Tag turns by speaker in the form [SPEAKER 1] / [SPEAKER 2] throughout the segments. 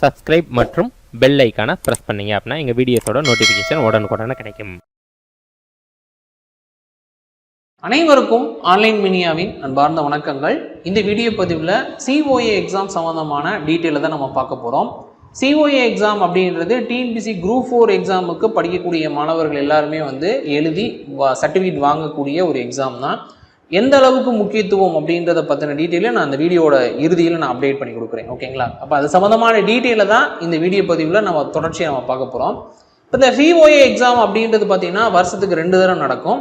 [SPEAKER 1] Subscribe மற்றும் bell ஐக்கானை press பண்ணீங்க அப்படின்னா எங்கள் வீடியோஸோட நோட்டிஃபிகேஷன் உடனுக்குடனே கிடைக்கும்.
[SPEAKER 2] அனைவருக்கும் ஆன்லைன் மினியாவின் அன்பார்ந்த வணக்கங்கள். இந்த வீடியோ பதிவில் சிஓஏ எக்ஸாம் சம்மந்தமான டீட்டெயிலை தான் நம்ம பார்க்க போகிறோம் சிஓஏ எக்ஸாம் அப்படின்றது டிஎன்பிசி குரூப் ஃபோர் எக்ஸாமுக்கு படிக்கக்கூடிய மாணவர்கள் எல்லாருமே வந்து எழுதி சர்டிஃபிகேட் வாங்கக்கூடிய ஒரு எக்ஸாம் தான். எந்த அளவுக்கு முக்கியத்துவம் அப்படின்றத பற்றின டீட்டெயிலை நான் அந்த வீடியோட இறுதியில் நான் அப்டேட் பண்ணி கொடுக்குறேன். ஓகேங்களா அப்போ அது சம்மந்தமான டீட்டெயிலை தான் இந்த வீடியோ பதிவில் நம்ம தொடர்ச்சியாக நம்ம பார்க்க போகிறோம் இப்போ இந்த சிஓஏ எக்ஸாம் அப்படின்றது பார்த்தீங்கன்னா வருஷத்துக்கு ரெண்டு தடவை நடக்கும்.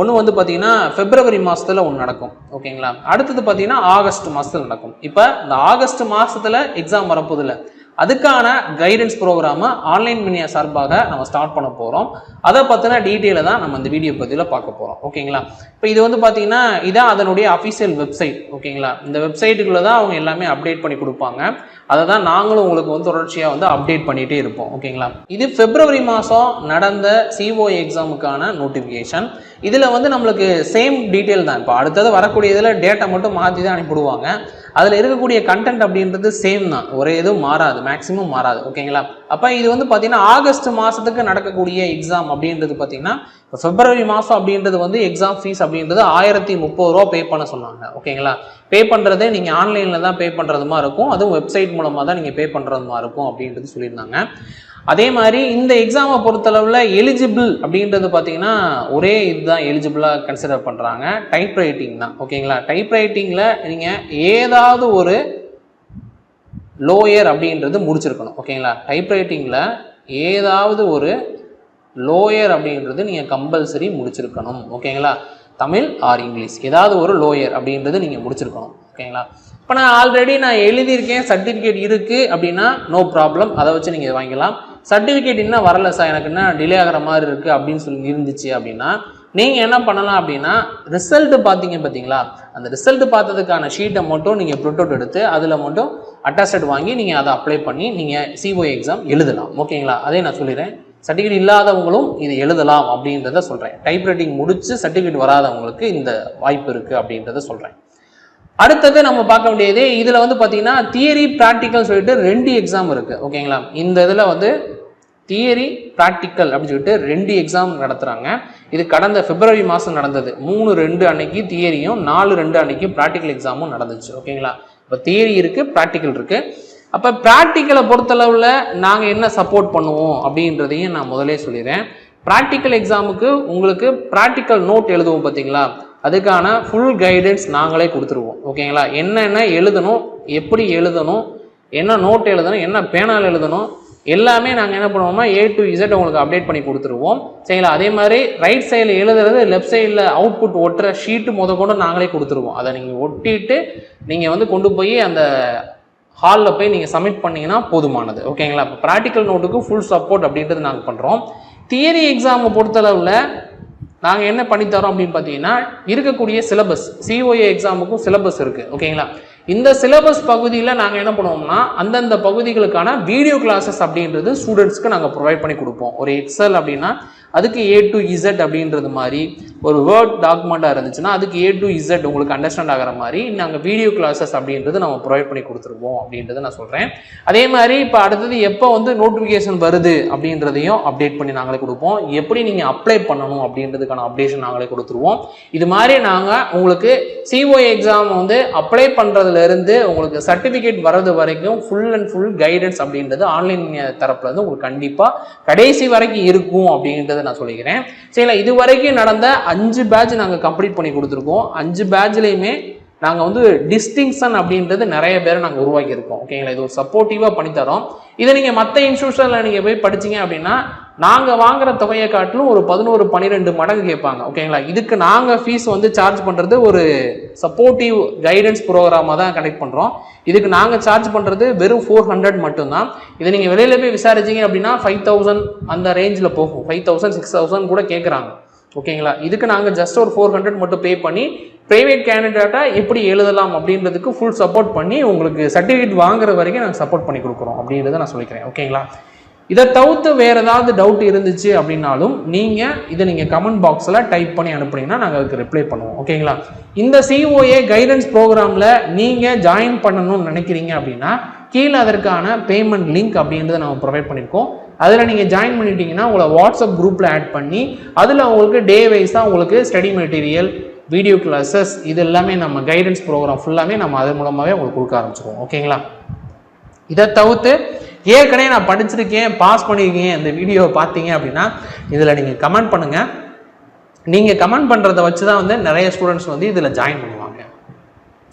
[SPEAKER 2] ஒன்று வந்து பார்த்தீங்கன்னா பிப்ரவரி மாதத்தில் ஒன்று நடக்கும். ஓகேங்களா அடுத்தது பார்த்தீங்கன்னா ஆகஸ்ட் மாதத்தில் நடக்கும். இப்போ இந்த ஆகஸ்ட் மாதத்தில் எக்ஸாம் வரப்போதில்லை அதுக்கான கைடன்ஸ் ப்ரோக்ராமை ஆன்லைன் மினியா சார்பாக நம்ம ஸ்டார்ட் பண்ண போகிறோம் அதை பற்றின டீட்டெயிலை தான் நம்ம இந்த வீடியோ பதிவில் பார்க்க போகிறோம் ஓகேங்களா? இப்போ இது வந்து பார்த்தீங்கன்னா இதான் அதனுடைய அஃபிஷியல் வெப்சைட் ஓகேங்களா? இந்த வெப்சைட்டுக்குள்ளே தான் அவங்க எல்லாமே அப்டேட் பண்ணி கொடுப்பாங்க. அதை தான் நாங்களும் உங்களுக்கு வந்து தொடர்ச்சியாக வந்து அப்டேட் பண்ணிகிட்டே இருப்போம். ஓகேங்களா? இது பிப்ரவரி மாதம் நடந்த சிஓ எக்ஸாமுக்கான நோட்டிஃபிகேஷன் இதில் வந்து நம்மளுக்கு சேம் டீட்டெயில் தான். இப்போ அடுத்தது வரக்கூடிய இதில் டேட்டா மட்டும் மாற்றி தான் அனுப்பிவிடுவாங்க. அதில் இருக்கக்கூடிய கண்டென்ட் அப்படின்றது சேம் தான். ஒரே எதுவும் மாறாது. மேக்ஸிமம் மாறாது. ஓகேங்களா அப்போ இது வந்து பார்த்தீங்கன்னா ஆகஸ்ட் மாதத்துக்கு நடக்கக்கூடிய எக்ஸாம் அப்படின்றது பார்த்தீங்கன்னா இப்போ பிப்ரவரி மாதம் அப்படின்றது வந்து எக்ஸாம் ஃபீஸ் அப்படின்றது ஆயிரத்தி முப்பது ரூபா பே பண்ண சொன்னாங்க. ஓகேங்களா பே பண்ணுறதே நீங்கள் ஆன்லைனில் தான் பே பண்ணுறது மாதிரி இருக்கும். அதுவும் வெப்சைட் மூலமாக தான் நீங்கள் பே பண்ணுறது மாதிரி இருக்கும் அப்படின்றது சொல்லியிருந்தாங்க. அதே மாதிரி இந்த எக்ஸாமை பொறுத்தளவில் எலிஜிபிள் அப்படின்றது பார்த்தீங்கன்னா ஒரே இதுதான் எலிஜிபிளாக கன்சிடர் பண்ணுறாங்க டைப் ரைட்டிங் தான். ஓகேங்களா? டைப் ரைட்டிங்கில் நீங்கள் ஏதாவது ஒரு லோயர் அப்படின்றது முடிச்சிருக்கணும். ஓகேங்களா? டைப் ரைட்டிங்கில் ஏதாவது ஒரு லோயர் அப்படின்றது நீங்கள் கம்பல்சரி முடிச்சிருக்கணும். ஓகேங்களா? Tamil or English. ஏதாவது ஒரு லோயர் அப்படின்றது நீங்கள் முடிச்சிருக்கணும். ஓகேங்களா? இப்போ நான் ஆல்ரெடி நான் எழுதியிருக்கேன் சர்டிஃபிகேட் இருக்குது அப்படின்னா நோ ப்ராப்ளம் அதை வச்சு நீங்கள் வாங்கிக்கலாம். சர்டிஃபிகேட் இன்னும் வரல சார் எனக்கு என்ன டிலே ஆகிற மாதிரி இருக்குது அப்படின்னு சொல்லி இருந்துச்சு அப்படின்னா நீங்கள் என்ன பண்ணலாம் அப்படின்னா ரிசல்ட்டு பார்த்தீங்க பார்த்தீங்களா? அந்த ரிசல்ட் பார்த்ததுக்கான ஷீட்டை மட்டும் நீங்கள் ப்ரிண்ட் அவுட் எடுத்து அதில் மட்டும் அட்டாஸ்டட் வாங்கி நீங்கள் அதை அப்ளை பண்ணி நீங்கள் சிஓ எக்ஸாம் எழுதலாம். ஓகேங்களா அதே நான் சொல்லிடுறேன். சர்டிஃபிகேட் இல்லாதவங்களும் இது எழுதலாம் அப்படின்றத சொல்கிறேன் டைப் ரைட்டிங் முடித்து சர்டிஃபிகேட் வராதவங்களுக்கு இந்த வாய்ப்பு இருக்குது அப்படின்றத சொல்கிறேன் அடுத்தது நம்ம பார்க்க வேண்டியது இதில் வந்து பார்த்தீங்கன்னா தியரி ப்ராக்டிக்கல் சொல்லிட்டு ரெண்டு எக்ஸாம் இருக்குது ஓகேங்களா? இந்த இதில் வந்து தியரி ப்ராக்டிக்கல் அப்படின்னு சொல்லிட்டு ரெண்டு எக்ஸாம் நடத்துகிறாங்க இது கடந்த பிப்ரவரி மாதம் நடந்தது. மூணு ரெண்டு அன்னைக்கு தியரியும் நாலு ரெண்டு அன்னைக்கு ப்ராக்டிக்கல் எக்ஸாமும் நடந்துச்சு. ஓகேங்களா? இப்போ தியரி இருக்குது ப்ராக்டிக்கல் இருக்குது அப்போ ப்ராக்டிக்கலை பொறுத்தளவில் நாங்கள் என்ன சப்போர்ட் பண்ணுவோம் அப்படின்றதையும் நான் முதலே சொல்லிடுறேன். ப்ராக்டிக்கல் எக்ஸாமுக்கு உங்களுக்கு ப்ராக்டிக்கல் நோட் எழுதுவோம் பார்த்தீங்களா அதுக்கான ஃபுல் கைடன்ஸ் நாங்களே கொடுத்துருவோம். ஓகேங்களா? என்னென்ன எழுதணும் எப்படி எழுதணும் என்ன நோட் எழுதணும் என்ன பேனால் எழுதணும் எல்லாமே நாங்கள் என்ன பண்ணுவோம்னா ஏ டு இசட் உங்களுக்கு அப்டேட் பண்ணி கொடுத்துருவோம். சரிங்களா? அதே மாதிரி ரைட் சைடில் எழுதுறது லெஃப்ட் சைடில் அவுட்புட் ஒட்டுற ஷீட்டு முத கொண்டு நாங்களே கொடுத்துருவோம். அதை நீங்கள் ஒட்டிட்டு நீங்கள் வந்து கொண்டு போய் அந்த ஹாலில் போய் நீங்கள் சப்மிட் பண்ணீங்கன்னா போதுமானது. ஓகேங்களா? இப்போ ப்ராக்டிக்கல் நோட்டுக்கு ஃபுல் சப்போர்ட் அப்படின்றது நாங்கள் பண்ணுறோம் தியரி எக்ஸாமை பொறுத்தளவில் நாங்கள் என்ன பண்ணித்தரோம் அப்படின்னு பார்த்தீங்கன்னா இருக்கக்கூடிய சிலபஸ் சிஓஏ எக்ஸாமுக்கும் சிலபஸ் இருக்குது ஓகேங்களா? இந்த சிலபஸ் பகுதியில் நாங்கள் என்ன பண்ணுவோம்னா அந்தந்த பகுதிகளுக்கான வீடியோ கிளாஸஸ் அப்படின்றது ஸ்டூடெண்ட்ஸ்க்கு நாங்கள் ப்ரொவைட் பண்ணி கொடுப்போம். ஒரு எக்ஸல் அப்படின்னா அதுக்கு ஏ டு இசட் அப்படின்றது மாதிரி ஒரு வேர்ட் டாக்குமெண்ட்டாக இருந்துச்சுன்னா அதுக்கு ஏ டு இசட் உங்களுக்கு அண்டர்ஸ்டாண்ட் ஆகிற மாதிரி நாங்கள் வீடியோ கிளாஸஸ் அப்படின்றது நம்ம ப்ரொவைட் பண்ணி கொடுத்துருவோம் அப்படின்றத நான் சொல்கிறேன் அதே மாதிரி இப்போ அடுத்தது எப்போ வந்து நோட்டிஃபிகேஷன் வருது அப்படின்றதையும் அப்டேட் பண்ணி நாங்களே கொடுப்போம். எப்படி நீங்கள் அப்ளை பண்ணணும் அப்படின்றதுக்கான அப்டேஷன் நாங்களே கொடுத்துருவோம். இது மாதிரி நாங்கள் உங்களுக்கு சிஓ எக்ஸாம் வந்து அப்ளை பண்ணுறதுலேருந்து உங்களுக்கு சர்டிஃபிகேட் வர்றது வரைக்கும் ஃபுல் அண்ட் ஃபுல் கைடன்ஸ் அப்படின்றது ஆன்லைன் தரப்புல இருந்து உங்களுக்கு கண்டிப்பாக கடைசி வரைக்கும் இருக்கும் அப்படின்றத நான் சொல்லிக்கிறேன். சரிங்களா? இது வரைக்கும் நடந்த அஞ்சு பேட்ச் நாங்கள் கம்ப்ளீட் பண்ணி கொடுத்துருக்கோம். அஞ்சு பேட்ச்லேயுமே நாங்கள் வந்து டிஸ்டிங்ஷன் அப்படின்றது நிறைய பேரை நாங்கள் உருவாக்கியிருக்கோம். ஓகேங்களா இது ஒரு சப்போர்ட்டிவாக பண்ணித்தரோம். இதை நீங்கள் மற்ற இன்ஸ்டியூஷனில் நீங்கள் போய் படிச்சீங்க அப்படின்னா நாங்கள் வாங்குற தொகையை காட்டிலும் ஒரு பதினோரு பன்னிரெண்டு மடங்கு கேட்பாங்க. ஓகேங்களா இதுக்கு நாங்கள் ஃபீஸ் வந்து சார்ஜ் பண்ணுறது ஒரு சப்போர்ட்டிவ் கைடன்ஸ் ப்ரோக்ராமாக தான் கனெக்ட் பண்ணுறோம் இதுக்கு நாங்கள் சார்ஜ் பண்ணுறது வெறும் ஃபோர் ஹண்ட்ரட் மட்டும்தான். இதை நீங்கள் வெளியில் போய் விசாரிச்சீங்க அப்படின்னா ஃபைவ் தௌசண்ட் அந்த ரேஞ்சில் போகும். ஃபைவ் தௌசண்ட் சிக்ஸ் தௌசண்ட் கூட கேட்குறாங்க. ஓகேங்களா? இதுக்கு நாங்கள் ஜஸ்ட் ஒரு ஃபோர் ஹண்ட்ரட் மட்டும் பே பண்ணி ப்ரைவேட் கேண்டிடேட்டாக எப்படி எழுதலாம் அப்படின்றதுக்கு ஃபுல் சப்போர்ட் பண்ணி உங்களுக்கு சர்டிஃபிகேட் வாங்குற வரைக்கும் நாங்கள் சப்போர்ட் பண்ணி கொடுக்குறோம் அப்படின்றத நான் சொல்லிக்கிறேன். ஓகேங்களா? இதை தவிர்த்து வேறு ஏதாவது டவுட் இருந்துச்சு அப்படின்னாலும் நீங்கள் இதை நீங்கள் கமெண்ட் பாக்ஸில் டைப் பண்ணி அனுப்புனீங்கன்னா நாங்கள் அதுக்கு ரிப்ளை பண்ணுவோம். ஓகேங்களா? இந்த சிஓஏ கைடன்ஸ் ப்ரோக்ராமில் நீங்கள் ஜாயின் பண்ணணும்னு நினைக்கிறீங்க அப்படின்னா கீழே அதற்கான பேமெண்ட் லிங்க் அப்படின்றத நம்ம ப்ரொவைட் பண்ணியிருக்கோம் அதில் நீங்கள் ஜாயின் பண்ணிட்டீங்கன்னா உங்களை வாட்ஸ்அப் குரூப்பில் ஆட் பண்ணி அதில் உங்களுக்கு டே வைஸாக உங்களுக்கு ஸ்டடி மெட்டீரியல் வீடியோ கிளாஸஸ் இது எல்லாமே நம்ம கைடன்ஸ் ப்ரோக்ராம் ஃபுல்லாமே நம்ம அது மூலமாகவே உங்களுக்கு கொடுக்க ஆரம்பிச்சிருவோம். ஓகேங்களா? இதை தவிர்த்து ஏற்கனவே நான் படிச்சிருக்கேன் பாஸ் பண்ணியிருக்கேன் இந்த வீடியோவை பார்த்தீங்க அப்படின்னா இதில் நீங்கள் கமெண்ட் பண்ணுங்கள் நீங்கள் கமெண்ட் பண்ணுறத வச்சு தான் வந்து நிறைய ஸ்டூடெண்ட்ஸ் வந்து இதில் ஜாயின் பண்ணுவாங்க.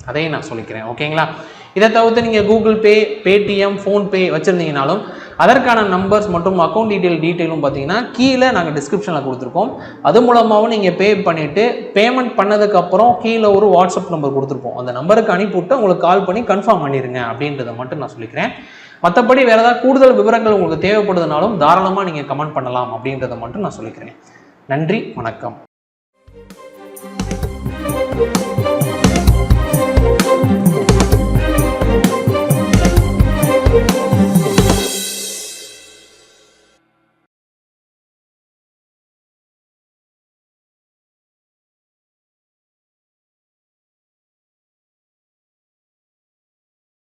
[SPEAKER 2] அதையும் நான் சொல்லிக்கிறேன். ஓகேங்களா? இதை தவிர்த்து நீங்கள் கூகுள் பே பேடிஎம் ஃபோன்பே வச்சுருந்தீங்கனாலும் அதற்கான நம்பர்ஸ் மற்றும் அக்கௌண்ட் டீட்டெயில் டீட்டெயிலும் பார்த்தீங்கன்னா கீழே நாங்கள் டிஸ்கிரிப்ஷனில் கொடுத்துருக்கோம். அது மூலமாகவும் நீங்கள் பே பண்ணிவிட்டு பேமெண்ட் பண்ணதுக்கப்புறம் கீழே ஒரு வாட்ஸ்அப் நம்பர் கொடுத்துருப்போம் அந்த நம்பருக்கு அனுப்பிவிட்டு உங்களுக்கு கால் பண்ணி கன்ஃபார்ம் பண்ணிடுங்க அப்படின்றத மட்டும் நான் சொல்லிக்கிறேன். மற்றபடி வேறு ஏதாவது கூடுதல் விவரங்கள் உங்களுக்கு தேவைப்படுதுனாலும் தாராளமாக நீங்கள் கமெண்ட் பண்ணலாம் அப்படின்றத மட்டும் நான் சொல்லிக்கிறேன். நன்றி வணக்கம்.